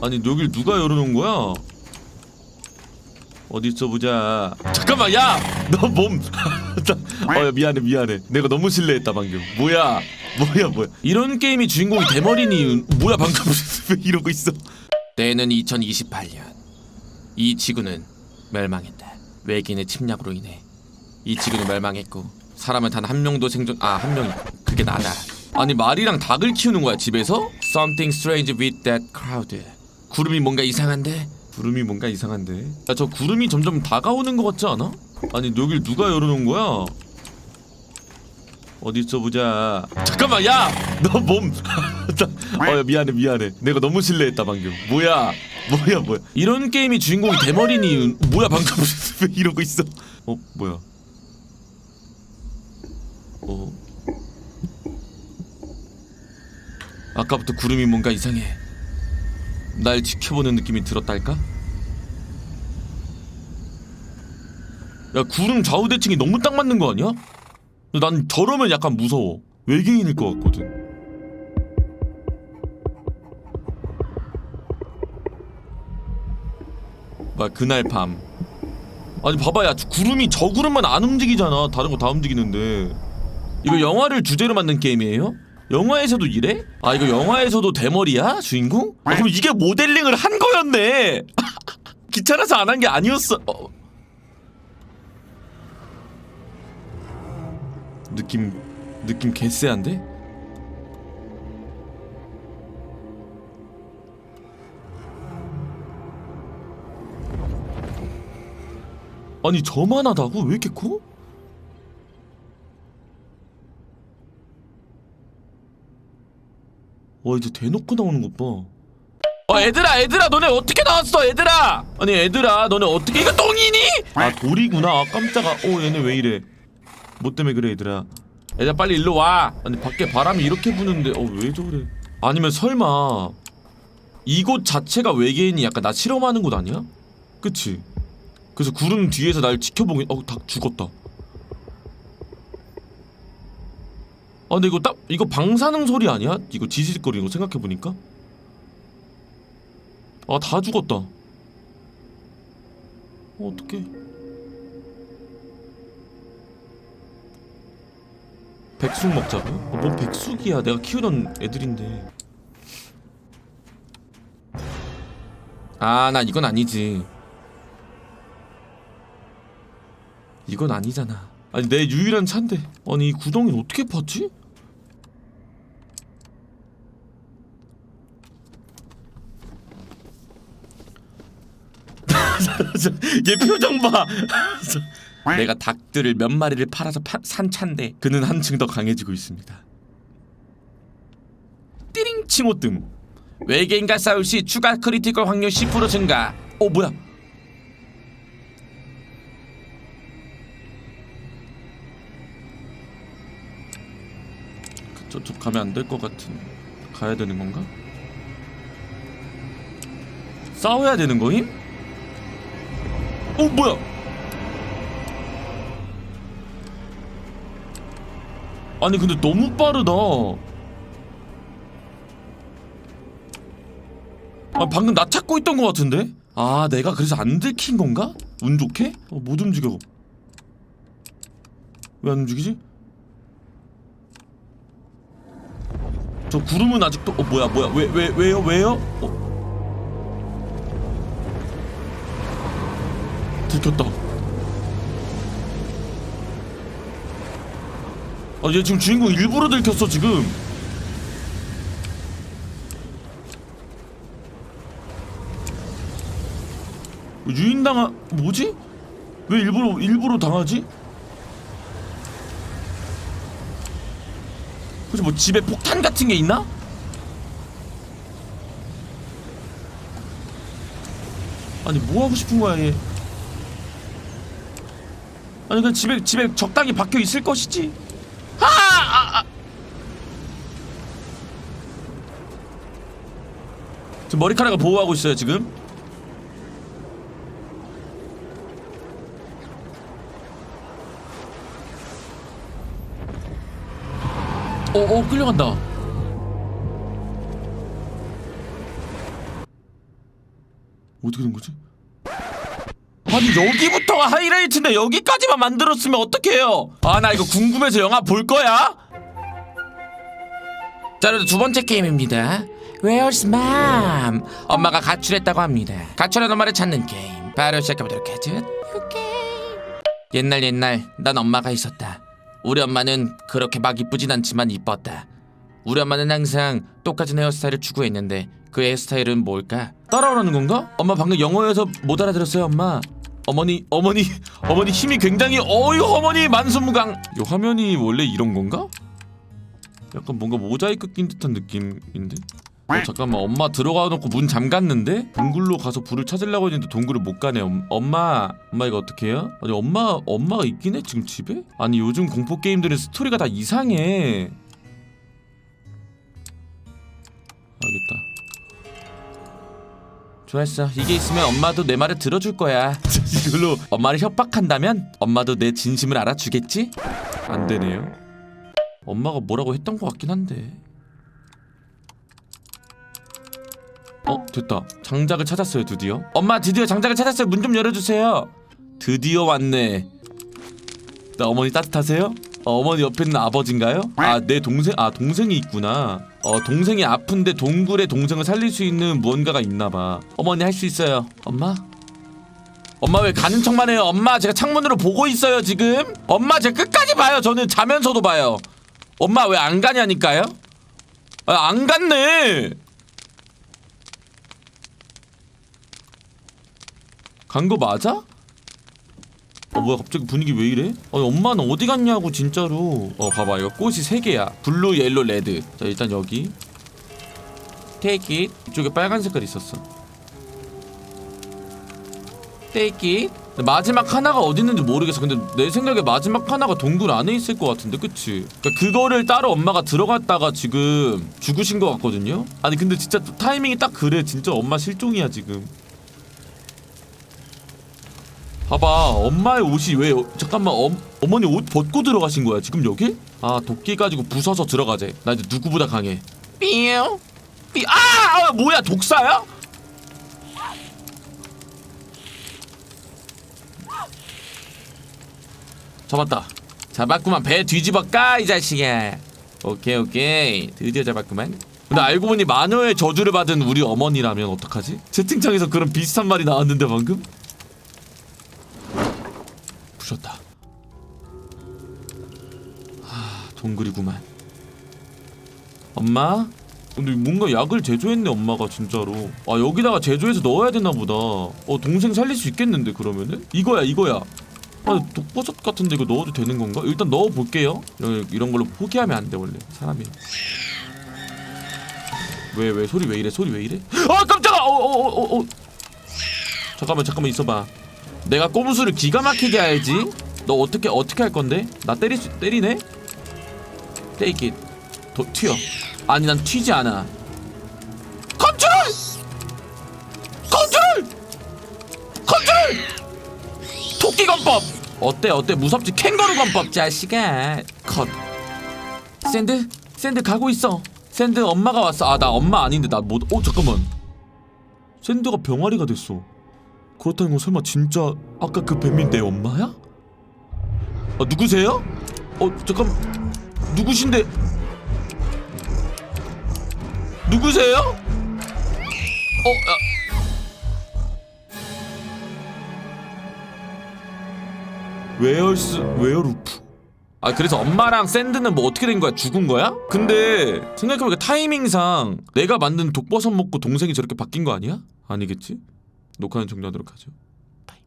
아니 여길 누가 열어놓은 거야? 어디 있어 보자. 잠깐만 야, 너 몸. 어 야, 미안해 미안해. 내가 너무 실례했다 방금. 뭐야? 뭐야 뭐야? 이런 게임이 주인공이 대머리니 뭐야 방금 왜 이러고 있어? 때는 2028년. 이 지구는 멸망했다. 외계인의 침략으로 인해 이 지구는 멸망했고 사람은 단 한 명도 생존 아 한 명이 그게 나다. 아니 말이랑 닭을 키우는 거야 집에서? Something strange with that crowd. 구름이 뭔가 이상한데? 구름이 뭔가 이상한데? 야 저 구름이 점점 다가오는 것 같지 않아? 아니 여길 누가 열어놓은 거야? 어디 있어 보자. 잠깐만 야, 너 몸. 어 야, 미안해 미안해. 내가 너무 실례했다 방금. 뭐야? 뭐야 뭐야? 이런 게임이 주인공이 대머리니 뭐야 방금 왜 이러고 있어? 어 뭐야? 어. 아까부터 구름이 뭔가 이상해. 날 지켜보는 느낌이 들었달까? 야 구름 좌우 대칭이 너무 딱 맞는 거 아니야? 난 저러면 약간 무서워. 외계인일 것 같거든. 막 그날 밤. 아니 봐봐 야 구름이 저 구름만 안 움직이잖아. 다른 거 다 움직이는데. 이거 영화를 주제로 만든 게임이에요? 영화에서도 이래? 아 이거 영화에서도 대머리야 주인공? 아, 그럼 이게 모델링을 한 거였네. 귀찮아서 안 한 게 아니었어. 어. 느낌 느낌 개쎄한데? 아니 저만 하다고 왜 이렇게 커? 와 이제 대놓고 나오는 것 봐. 어 애들아 애들아 너네 어떻게 나왔어 애들아 아니 애들아 너네 어떻게 이거 똥이니? 아 돌이구나 아, 깜짝아 오 얘네 왜 이래 뭐 때문에 그래 얘들아 얘들아 빨리 일로 와 아니 밖에 바람이 이렇게 부는데 어 왜 저래 아니면 설마 이곳 자체가 외계인이 약간 나 실험하는 곳 아니야? 그치? 그래서 구름 뒤에서 날 지켜보긴 어닭 죽었다 아 근데 이거 딱 이거 방사능 소리 아니야? 이거 지지직거리는 거 생각해보니까? 아 다 죽었다. 어, 어떡해. 백숙 먹자고요? 어, 뭔 백숙이야. 내가 키우던 애들인데. 아 나 이건 아니지. 이건 아니잖아. 아니 내 유일한 차인데. 아니 이 구덩이를 어떻게 팠지? 얘 표정 봐 내가 닭들을 몇 마리를 팔아서 파, 산 차인데 그는 한층 더 강해지고 있습니다. 띠링 칭호뜸 외계인과 싸울 시 추가 크리티컬 확률 10% 증가. 어 뭐야? 그, 저쪽 가면 안 될 것 같은. 가야 되는 건가? 싸워야 되는 거임? 어 뭐야? 아니 근데 너무 빠르다. 아 방금 나 찾고 있던 것 같은데? 아 내가 그래서 안 들킨 건가? 운 좋게? 어, 못 움직여. 왜 안 움직이지? 저 구름은 아직도 어 뭐야 뭐야 왜 왜 왜요 왜요? 어 들켰다. 아, 얘 지금 주인공 일부러 들켰어, 지금. 유인당한 뭐지? 왜 일부러 일부러 당하지? 혹시 뭐 집에 폭탄 같은 게 있나? 아니 뭐 하고 싶은 거야 얘? 아니 그냥 집에 집에 적당히 박혀 있을 것이지. 아! 아! 아! 지금 머리카락을 보호하고 있어요 지금. 어, 어 끌려간다. 어떻게 된 거지? 아니 여기부터가 하이라이트인데 여기까지만 만들었으면 어떡해요? 아 나 이거 궁금해서 영화 볼 거야? 자, 그래도 두 번째 게임입니다. Where's Mom? 엄마가 가출했다고 합니다. 가출한 엄마를 찾는 게임. 바로 시작해보도록 하죠. 옛날 옛날 난 엄마가 있었다. 우리 엄마는 그렇게 막 이쁘진 않지만 이뻤다. 우리 엄마는 항상 똑같은 헤어스타일을 추구했는데 그 헤어스타일은 뭘까? 따라오라는 건가? 엄마 방금 영어여서 못 알아들었어요 엄마 어머니 어머니 어머니 힘이 굉장히 어유 어머니 만수무강 이 화면이 원래 이런 건가? 약간 뭔가 모자이크 낀 듯한 느낌인데? 어, 잠깐만 엄마 들어가 놓고 문 잠갔는데? 동굴로 가서 불을 찾으려고 했는데 동굴을 못 가네 엄, 엄마 엄마 이거 어떻게 해요? 아니 엄마 엄마가 있긴 해 지금 집에? 아니 요즘 공포 게임들은 스토리가 다 이상해 좋았어. 이게 있으면 엄마도 내 말을 들어줄 거야. 이걸로 엄마를 협박한다면 엄마도 내 진심을 알아주겠지? 안 되네요. 엄마가 뭐라고 했던 것 같긴 한데. 어 됐다. 장작을 찾았어요 드디어. 엄마 드디어 장작을 찾았어요. 문 좀 열어주세요. 드디어 왔네. 나 어머니 따뜻하세요? 어, 어머니 옆에 있는 아버지인가요? 아 내 동생 아 동생이 있구나 어 동생이 아픈데 동굴에 동생을 살릴 수 있는 무언가가 있나봐 어머니 할 수 있어요 엄마? 엄마 왜 가는 척만 해요 엄마 제가 창문으로 보고 있어요 지금 엄마 제가 끝까지 봐요 저는 자면서도 봐요 엄마 왜 안 가냐니까요? 아, 안 갔네 간 거 맞아? 어 뭐야 갑자기 분위기 왜 이래? 아니 엄마는 어디 갔냐고 진짜로. 어 봐봐 이거 꽃이 세 개야. 블루 옐로 레드. 자 일단 여기. 테이크 잇 이쪽에 빨간 색깔 있었어. 테이크 잇 마지막 하나가 어디 있는지 모르겠어. 근데 내 생각에 마지막 하나가 동굴 안에 있을 것 같은데 그치? 그러니까 그거를 따로 엄마가 들어갔다가 지금 죽으신 것 같거든요? 아니 근데 진짜 타이밍이 딱 그래. 진짜 엄마 실종이야 지금 봐봐 엄마의 옷이 왜 잠깐만 어, 어머니 옷 벗고 들어가신 거야 지금 여기? 아 도끼 가지고 부숴서 들어가재 나 이제 누구보다 강해 삐용 삐 아! 아 뭐야 독사야? 잡았다 잡았구만 배 뒤집어 까이 자식아 오케이 오케이 드디어 잡았구만 근데 알고 보니 마녀의 저주를 받은 우리 어머니라면 어떡하지? 채팅창에서 그런 비슷한 말이 나왔는데 방금? 부셨다. 하, 동굴이구만. 엄마? 근데 뭔가 약을 제조했네 엄마가 진짜로. 아 여기다가 제조해서 넣어야 되나 보다. 어 동생 살릴 수 있겠는데 그러면은? 이거야 이거야. 아 독버섯 같은데 이거 넣어도 되는 건가? 일단 넣어 볼게요. 이런, 이런 걸로 포기하면 안 돼 원래 사람이. 왜 왜 소리 왜 이래 소리 왜 이래? 아 깜짝아! 어어어 어, 어. 잠깐만 잠깐만 있어봐. 내가 꼼수를 기가 막히게 알지? 너 어떻게 어떻게 할 건데? 나수 때리네? 테이크 도 튀어. 아니 난 튀지 않아. 컨트롤! 컨트롤! 컨트롤! 토끼 건법. 어때 어때 무섭지 캥거루 건법 자식아. 컷. 샌드 샌드 가고 있어. 샌드 엄마가 왔어. 아 나 엄마 아닌데 나 못. 어 잠깐만. 샌드가 병아리가 됐어. 그렇다는 건 설마 진짜 아까 그 뱀이 내 엄마야? 아 누구세요? 어 잠깐 누구신데? 누구세요? 어 야. 웨어스 웨어루프 아 그래서 엄마랑 샌드는 뭐 어떻게 된 거야? 죽은 거야? 근데 생각해보니까 타이밍상 내가 만든 독버섯 먹고 동생이 저렇게 바뀐 거 아니야? 아니겠지? 녹화는 종료하도록 하죠. 바이.